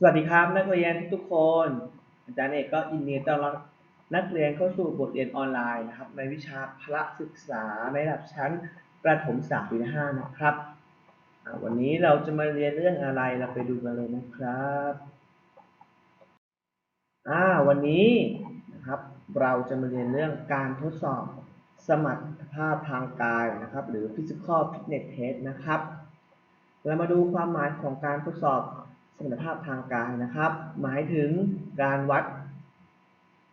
สวัสดีครับนักเรียนทุกคน อาจารย์เอกก็ยินดีต้อนรับนักเรียนเข้าสู่บทเรียนออนไลน์นะครับในวิชาพละศึกษาในระดับชั้นประถมศึกษาปีที่ห้านะครับ วันนี้เราจะมาเรียนเรื่องอะไรเราไปดูกันเลยนะครับอ่าวันนี้นะครับเราจะมาเรียนเรื่องการทดสอบสมรรถภาพทางกายนะครับ หรือ physical fitness test นะครับ เรามาดูความหมายของการทดสอบ สมรรถภาพทางกายนะครับ หมายถึงการวัด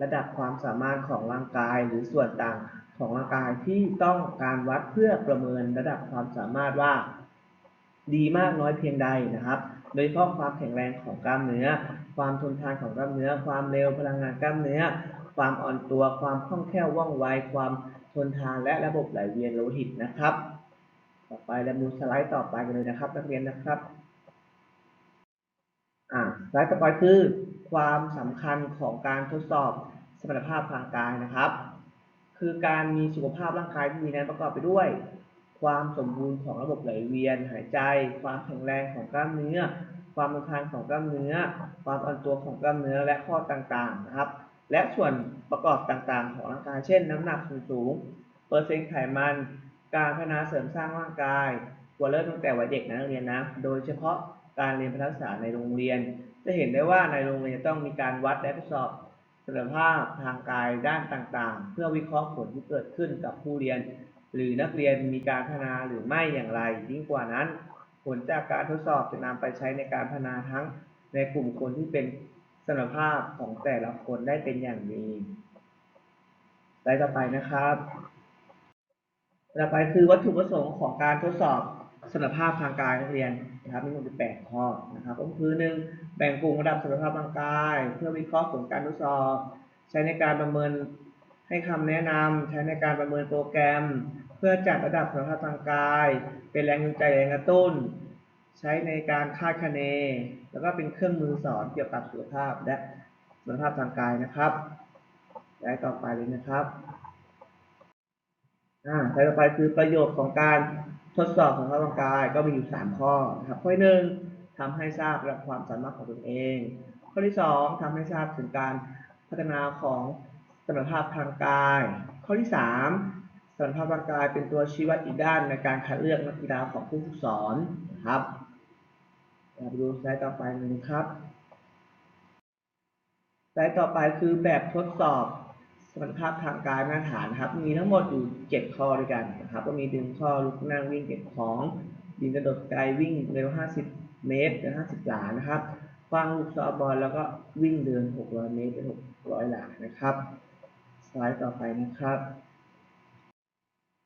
ระดับความสามารถของร่างกายหรือส่วนต่างของร่างกายที่ต้องการวัดเพื่อประเมินระดับความสามารถว่า ดีมากน้อยเพียงใดนะครับ โดยเฉพาะความแข็งแรงของกล้ามเนื้อ ความทนทานของกล้ามเนื้อ ความเร็วพลังงานกล้ามเนื้อ ความอ่อนตัว ความคล่องแคล่วว่องไว ความทนทานและระบบไหลเวียนโลหิตนะครับ ต่อไปเราดูสไลด์ต่อไปกันเลยนะครับ นักเรียนนะครับ ไลด์ต่อไปคือความสำคัญของการทดสอบสมรรถภาพทางกายนะครับ คือการมีสุขภาพร่างกายที่ดีนั้นประกอบไปด้วย ความสมบูรณ์ของระบบไหลเวียน หายใจ ความแข็งแรงของกล้ามเนื้อ ความทนทานของกล้ามเนื้อ ความอ่อนตัวของกล้ามเนื้อและข้อต่างๆนะครับ และส่วนประกอบต่างๆ ของร่างกาย เช่น น้ำหนักสูงเปอร์เซ็นต์ไขมัน การพัฒนาเสริมสร้างร่างกายควรเริ่มตั้งแต่วัยเด็กนะนักเรียนนะ โดยเฉพาะการเรียนพละศึกษาในโรงเรียน จะเห็นได้ว่าในโรงเรียนต้องมีการวัดและทดสอบสมรรถภาพทางกายด้านต่างๆ เพื่อวิเคราะห์ผลที่เกิดขึ้นกับผู้เรียน หรือนักเรียนมีการพัฒนาหรือไม่อย่างไร ยิ่งกว่านั้น ผลจากการทดสอบจะนำไปใช้ในการพัฒนาทั้งในกลุ่มคนที่เป็นสมรรถภาพของแต่ละคนได้เป็นอย่างดีไลด์ต่อไปนะครับ ต่อไปคือวัตถุประสงค์ของการทดสอบ สมรรถภาพทางกายนักเรียนนะครับมีทั้งหมด8ข้อนะครับก็คือหนึ่งแบ่งกลุ่มระดับสมรรถภาพทางกาย เพื่อวิเคราะห์ผลการทดสอบ ใช้ในการประเมินให้คำแนะนำใช้ในการประเมินโปรแกรม เพื่อจัดระดับสมรรถภาพทางกาย เป็นแรงจูงใจแรงกระตุ้น ใช้ในการคาดคะเน แล้วก็เป็นเครื่องมือสอนเกี่ยวกับสุขภาพและสมรรถภาพทางกายนะครับได้ต่อไปเลยนะครับอ่าต่อไปคือประโยชน์ของการ ทดสอบของร่างกายก็มีอยู่3ข้อนะครับข้อหนึ่งทำให้ทราบระดับความสามารถของตนเอง ข้อที่ 2ทำให้ทราบถึงการพัฒนาของสมรรถภาพทางกาย ข้อที่ 3สมรรถภาพทางกายเป็นตัวชี้วัดอีกด้านในการคัดเลือกนักกีฬาของผู้ฝึกสอนนะครับเราไปดูสไลด์ต่อไปเลยนะครับสไลด์ต่อไปคือแบบทดสอบ สมรรถภาพทางกายมาตรฐานครับ มีทั้งหมดอยู่ 7 ข้อด้วยกันนะครับ ก็มีดึงข้อลุกนั่งวิ่งเก็บของยิงกระโดดไกลวิ่งเร็ว 50 เมตรหรือ50 หลานะครับคว้างลูกซอฟบอลแล้วก็วิ่งเดิน 600 เมตรเป็น600 หลานะครับสไลด์ต่อไปนะครับ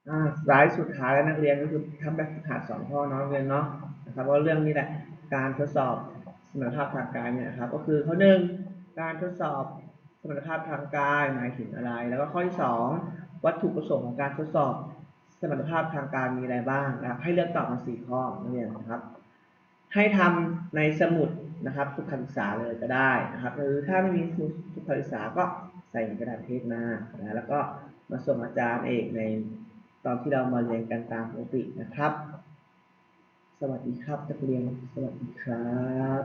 อ่าสไลด์สุดท้ายแล้วนักเรียนก็คือทำแบบฝึกหัดสองข้อเนาะนักเรียนเนาะนะครับว่าเรื่องนี้แหละการทดสอบสมรรถภาพทางกายเนี่ยครับ ก็คือข้อหนึ่งการทดสอบ สมรรถภาพทางกายหมายถึงอะไร แล้วก็ข้อที่สองวัตถุประสงค์ของการทดสอบ สมรรถภาพทางกายมีอะไรบ้างนะครับ ให้เลือกตอบมาสี่ข้อนักเรียนนะครับ ให้ทำในสมุดนะครับสุขศึกษาเลยก็ได้นะครับ หรือถ้าไม่มีสุขศึกษาก็ใส่กระดาษเทปมานะแล้วก็มาส่งอาจารย์เอกในตอนที่เรามาเรียนกันตามปกตินะครับ สวัสดีครับนักเรียนสวัสดีครับ